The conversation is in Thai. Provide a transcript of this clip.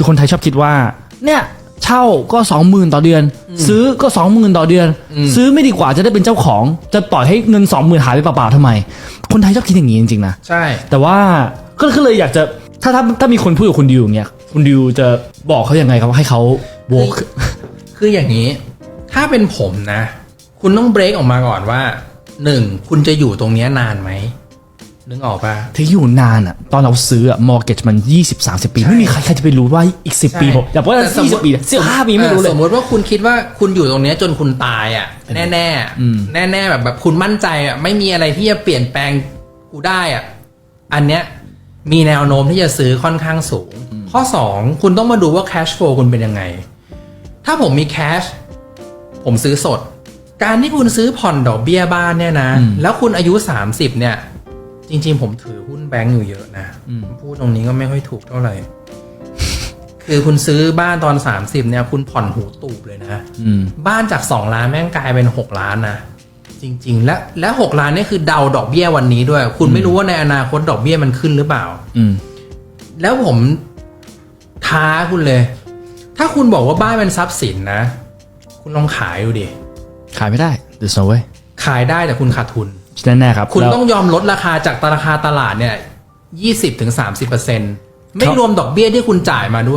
คือคนไทยชอบคิดว่า เนี่ยเช่าก็สองหมื่นต่อเดือน ซื้อก็สองหมื่นต่อเดือน ซื้อไม่ดีกว่าจะได้เป็นเจ้าของ จะปล่อยให้เงินสองหมื่นหายไปเปล่าๆทำไม คนไทยชอบคิดอย่างนี้จริงๆนะใช่ แต่ว่าก็ก็เลยอยากจะถ้าถ้าถ้ามีคนพูดกับคุณดิวอย่างเงี้ยคุณดิวจะบอกเขายังไงครับว่าให้เขาโวกคืออย่างนี้ ถ้าเป็นผมนะ คุณต้องเบรกออกมาก่อนว่าหนึ่งคุณจะอยู่ตรงเนี้ยนานไหม นึกออกปะที่อยู่นานอะ ตอนเราซื้ออะมอร์เกจมัน 20 30 ปี ไม่มีใครใครจะไปรู้ว่าอีก 10 ปีผมอย่าบอกว่าแต่สมมุติ20ปีสิบห้าปีไม่รู้เลอยอสมมติว่าคุณคิดว่าคุณอยู่ตรงเนี้ยจนคุณตายอะ แน่แน่อืมแน่แน่ๆแบบแบบคุณมั่นใจอะไม่มีอะไรที่จะเปลี่ยนแปลงกูได้อะ อันเนี้ยมีแนวโน้มที่จะซื้อค่อนข้างสูง ข้อ 2 คุณต้องมาดูว่า cash flow คุณเป็นยังไง ถ้าผมมี cash ผมซื้อสด การที่คุณซื้อผ่อนดอกเบี้ยบ้านเนี่ยนะอืมแล้วคุณอายุ 30 เนี่ย จริง ๆ ผมถือหุ้นแบงก์อยู่เยอะนะอืมพูดตรงนี้ก็ไม่ค่อยถูกเท่าไหร่ คือคุณซื้อบ้านตอน30เนี่ย คุณผ่อนหูตูบเลยนะอืมบ้านจาก2ล้านแม่งกลายเป็น6ล้านนะจริง ๆ และและ6ล้านนี่คือเดาดอกเบี้ยวันนี้ด้วย คุณไม่รู้ว่าในอนาคตดอกเบี้ยมันขึ้นหรือเปล่า อืมแล้วผมท้าคุณเลย ถ้าคุณบอกว่าบ้านเป็นทรัพย์สินนะ คุณลองขายดูดิ ขายไม่ได้ there's no way ขายได้แต่คุณขาดทุน แน่ๆครับคุณแล้วต้องยอมลดราคาจากราคาตลาดเนี่ยยี่สิบถึงสามสิบเปอร์เซ็นต์ไม่ครับรวมดอกเบี้ยที่คุณจ่ายมาด้วย